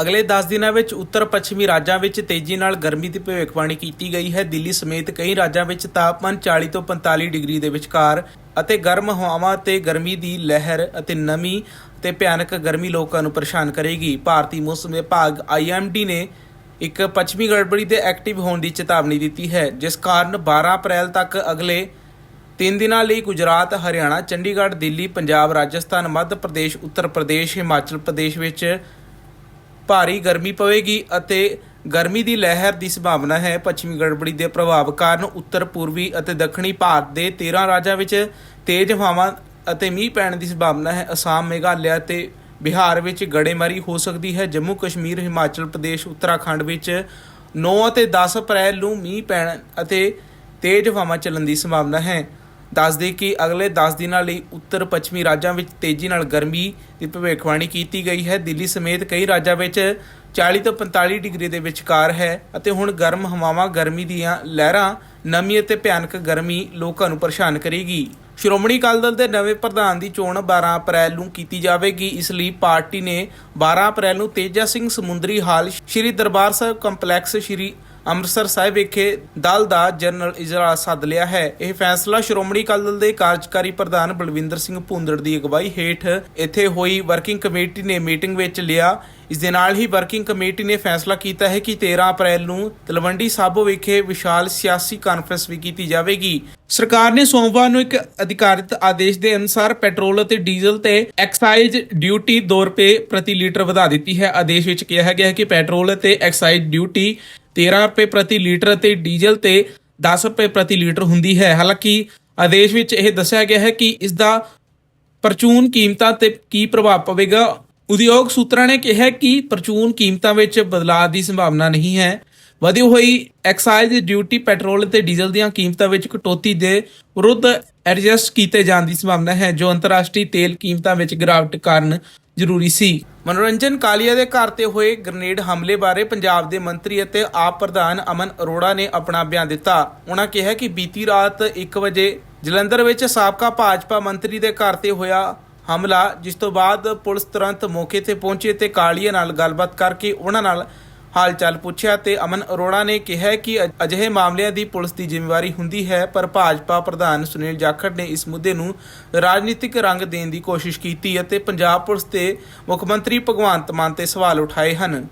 ਅਗਲੇ 10 ਦਿਨਾਂ ਵਿੱਚ ਉੱਤਰ ਪੱਛਮੀ ਰਾਜਾਂ ਵਿੱਚ ਤੇਜ਼ੀ ਨਾਲ ਗਰਮੀ ਦੀ ਭਵਿੱਖਬਾਣੀ ਕੀਤੀ ਗਈ ਹੈ। ਦਿੱਲੀ ਸਮੇਤ ਕਈ ਰਾਜਾਂ ਵਿੱਚ ਤਾਪਮਾਨ 40 ਤੋਂ 45 ਡਿਗਰੀ ਦੇ ਵਿਚਕਾਰ ਅਤੇ ਗਰਮ ਹਵਾਵਾਂ ਤੇ ਗਰਮੀ ਦੀ ਲਹਿਰ ਅਤੇ ਨਮੀ ਤੇ ਭਿਆਨਕ ਗਰਮੀ ਲੋਕਾਂ ਨੂੰ ਪਰੇਸ਼ਾਨ ਕਰੇਗੀ। ਭਾਰਤੀ ਮੌਸਮ ਵਿਭਾਗ ਆਈਐਮਡੀ ਨੇ ਇੱਕ ਪੱਛਮੀ ਗੜਬੜੀ ਦੇ ਐਕਟਿਵ ਹੋਣ ਦੀ ਚੇਤਾਵਨੀ ਦਿੱਤੀ ਹੈ, ਜਿਸ ਕਾਰਨ 12 ਅਪ੍ਰੈਲ ਤੱਕ ਅਗਲੇ ਤਿੰਨ ਦਿਨਾਂ ਲਈ ਗੁਜਰਾਤ, ਹਰਿਆਣਾ, ਚੰਡੀਗੜ੍ਹ, ਦਿੱਲੀ, ਪੰਜਾਬ, ਰਾਜਸਥਾਨ, ਮੱਧ ਪ੍ਰਦੇਸ਼, ਉੱਤਰ ਪ੍ਰਦੇਸ਼, ਹਿਮਾਚਲ ਪ੍ਰਦੇਸ਼ ਵਿੱਚ ਭਾਰੀ ਗਰਮੀ ਪਵੇਗੀ ਅਤੇ ਗਰਮੀ ਦੀ ਲਹਿਰ ਦੀ ਸੰਭਾਵਨਾ ਹੈ। ਪੱਛਮੀ ਗੜਬੜੀ ਦੇ ਪ੍ਰਭਾਵ ਕਾਰਨ ਉੱਤਰ, ਪੂਰਬੀ ਅਤੇ ਦੱਖਣੀ ਭਾਰਤ ਦੇ 13 ਰਾਜਾਂ ਵਿੱਚ ਤੇਜ਼ ਹਵਾਵਾਂ ਅਤੇ ਮੀਂਹ ਪੈਣ ਦੀ ਸੰਭਾਵਨਾ ਹੈ। ਅਸਾਮ, ਮੇਘਾਲਿਆ ਤੇ ਬਿਹਾਰ ਵਿੱਚ ਗੜੇਮਾਰੀ ਹੋ ਸਕਦੀ ਹੈ। ਜੰਮੂ ਕਸ਼ਮੀਰ, ਹਿਮਾਚਲ ਪ੍ਰਦੇਸ਼, ਉੱਤਰਾਖੰਡ ਵਿੱਚ 9 ਅਤੇ 10 ਅਪ੍ਰੈਲ ਨੂੰ ਮੀਂਹ ਪੈਣ ਅਤੇ ਤੇਜ਼ ਹਵਾਵਾਂ ਚੱਲਣ ਦੀ ਸੰਭਾਵਨਾ ਹੈ। ਦੱਸਦੇ ਕਿ ਅਗਲੇ 10 ਦਿਨਾਂ ਲਈ ਉੱਤਰ ਪੱਛਮੀ ਰਾਜਾਂ ਵਿੱਚ ਤੇਜ਼ੀ ਨਾਲ ਗਰਮੀ ਦੀ ਭਵਿੱਖਬਾਣੀ ਕੀਤੀ ਗਈ ਹੈ। ਦਿੱਲੀ ਸਮੇਤ ਕਈ ਰਾਜਾਂ ਵਿੱਚ 40 ਤੋਂ 45 ਡਿਗਰੀ ਦੇ ਵਿਚਕਾਰ ਹੈ ਅਤੇ ਹੁਣ ਗਰਮ ਹਵਾਵਾਂ, ਗਰਮੀ ਦੀਆਂ ਲਹਿਰਾਂ, ਨਮੀ ਅਤੇ ਭਿਆਨਕ ਗਰਮੀ ਲੋਕਾਂ ਨੂੰ ਪਰੇਸ਼ਾਨ ਕਰੇਗੀ। ਸ਼੍ਰੋਮਣੀ ਅਕਾਲੀ ਦਲ ਦੇ ਨਵੇਂ ਪ੍ਰਧਾਨ ਦੀ ਚੋਣ 12 ਅਪ੍ਰੈਲ ਨੂੰ ਕੀਤੀ ਜਾਵੇਗੀ। ਇਸ ਲਈ ਪਾਰਟੀ ਨੇ 12 ਅਪ੍ਰੈਲ ਨੂੰ ਤੇਜਾ ਸਿੰਘ ਸਮੁੰਦਰੀ ਹਾਲ ਸ਼੍ਰੀ ਦਰਬਾਰ ਸਾਹਿਬ ਕੰਪਲੈਕਸ ਸ਼੍ਰੀ ਅੰਮ੍ਰਿਤਸਰ ਸਾਹਿਬ ਵਿਖੇ ਦਲ ਦਾ ਜਨਰਲ ਇਜਲਾਸ ਸੱਦ ਲਿਆ ਹੈ। ਇਹ ਫੈਸਲਾ ਸ਼੍ਰੋਮਣੀ ਅਕਾਲੀ ਦਲ ਦੇ ਕਾਰਜਕਾਰੀ ਪ੍ਰਧਾਨ ਬਲਵਿੰਦਰ ਸਿੰਘ ਭੁੰਦੜ ਦੀ ਅਗਵਾਈ ਹੇਠ ਇੱਥੇ ਹੋਈ ਵਰਕਿੰਗ ਕਮੇਟੀ ਨੇ ਮੀਟਿੰਗ ਵਿੱਚ ਲਿਆ। ਇਸ ਦੇ ਨਾਲ ਹੀ ਵਰਕਿੰਗ ਕਮੇਟੀ ਨੇ ਫੈਸਲਾ ਕੀਤਾ ਹੈ ਕਿ 13 ਅਪ੍ਰੈਲ ਨੂੰ ਤਲਵੰਡੀ ਸਾਬੋ ਵਿਖੇ ਵਿਸ਼ਾਲ ਸਿਆਸੀ ਕਾਨਫਰੰਸ ਵੀ ਕੀਤੀ ਜਾਵੇਗੀ। ਸਰਕਾਰ ਨੇ ਸੋਮਵਾਰ ਨੂੰ ਇੱਕ ਅਧਿਕਾਰਿਤ ਆਦੇਸ਼ ਦੇ ਅਨੁਸਾਰ ਪੈਟਰੋਲ ਅਤੇ ਡੀਜ਼ਲ ਤੇ ਐਕਸਾਈਜ਼ ਡਿਊਟੀ 2 ਰੁਪਏ ਪ੍ਰਤੀ ਲੀਟਰ ਵਧਾ ਦਿੱਤੀ ਹੈ। ਆਦੇਸ਼ ਵਿੱਚ ਕਿਹਾ ਗਿਆ ਹੈ ਕਿ ਪੈਟਰੋਲ ਅਤੇ ਐਕਸਾਈਜ਼ ਡਿਊਟੀ 13 ਰੁਪਏ ਪ੍ਰਤੀ ਲੀਟਰ ਅਤੇ ਡੀਜ਼ਲ ਤੇ 10 ਰੁਪਏ ਪ੍ਰਤੀ ਲੀਟਰ ਹੁੰਦੀ ਹੈ। ਹਾਲਾਂਕਿ ਆਦੇਸ਼ ਵਿੱਚ ਇਹ ਦੱਸਿਆ ਗਿਆ ਹੈ ਕਿ ਇਸ ਦਾ ਪਰਚੂਨ ਕੀਮਤਾਂ ਤੇ ਕੀ ਪ੍ਰਭਾਵ ਪਵੇਗਾ। ਉਦਯੋਗ ਸੂਤਰਾਂ ਨੇ ਕਿਹਾ ਕਿ ਪਰਚੂਨ ਕੀਮਤਾਂ ਵਿੱਚ ਬਦਲਾਅ ਦੀ ਸੰਭਾਵਨਾ ਨਹੀਂ ਹੈ। ਵਧੀ ਹੋਈ ਐਕਸਾਈਜ਼ ਡਿਊਟੀ ਪੈਟਰੋਲ ਤੇ ਡੀਜ਼ਲ ਦੀਆਂ ਕੀਮਤਾਂ ਵਿੱਚ ਕਟੌਤੀ ਦੇ ਵਿਰੁੱਧ ਐਡਜਸਟ ਕੀਤੇ ਜਾਣ ਦੀ ਸੰਭਾਵਨਾ ਹੈ, ਜੋ ਅੰਤਰਰਾਸ਼ਟਰੀ ਤੇਲ ਕੀਮਤਾਂ ਵਿੱਚ ਗਿਰਾਵਟ ਕਾਰਨ ਜ਼ਰੂਰੀ ਸੀ। ਮਨੋਰੰਜਨ ਕਾਲੀਆ ਦੇ ਘਰ ਤੇ ਹੋਏ ਗ੍ਰਨੇਡ ਹਮਲੇ ਬਾਰੇ ਪੰਜਾਬ ਦੇ ਮੰਤਰੀ ਅਤੇ ਆਪ ਪ੍ਰਧਾਨ ਅਮਨ ਅਰੋੜਾ ਨੇ ਆਪਣਾ ਬਿਆਨ ਦਿੱਤਾ। ਉਹਨਾਂ ਕਿਹਾ ਕਿ ਬੀਤੀ ਰਾਤ 1 ਵਜੇ ਜਲੰਧਰ ਵਿੱਚ ਸਾਬਕਾ ਭਾਜਪਾ ਮੰਤਰੀ ਦੇ ਘਰ ਤੇ ਹੋਇਆ ਹਮਲਾ, ਜਿਸ ਤੋਂ ਬਾਅਦ ਪੁਲਿਸ ਤੁਰੰਤ ਮੌਕੇ ਤੇ ਪਹੁੰਚੀ ਤੇ ਕਾਲੀਆ ਨਾਲ ਗੱਲਬਾਤ ਕਰਕੇ ਉਹਨਾਂ ਨਾਲ ਹਾਲ ਚਾਲ ਪੁੱਛਿਆ ਤੇ ਅਮਨ ਅਰੋੜਾ ਨੇ ਕਿਹਾ ਕਿ ਅਜਿਹੇ ਮਾਮਲਿਆਂ ਦੀ ਪੁਲਿਸ ਦੀ ਜ਼ਿੰਮੇਵਾਰੀ ਹੁੰਦੀ ਹੈ, ਪਰ ਭਾਜਪਾ ਪ੍ਰਧਾਨ ਸੁਨੀਲ ਜਾਖੜ ਨੇ ਇਸ ਮੁੱਦੇ ਨੂੰ ਰਾਜਨੀਤਿਕ ਰੰਗ ਦੇਣ ਦੀ ਕੋਸ਼ਿਸ਼ ਕੀਤੀ ਅਤੇ ਪੰਜਾਬ ਪੁਲਿਸ ਤੇ ਮੁੱਖ ਮੰਤਰੀ ਭਗਵੰਤ ਮਾਨ ਤੇ ਸਵਾਲ ਉਠਾਏ ਹਨ।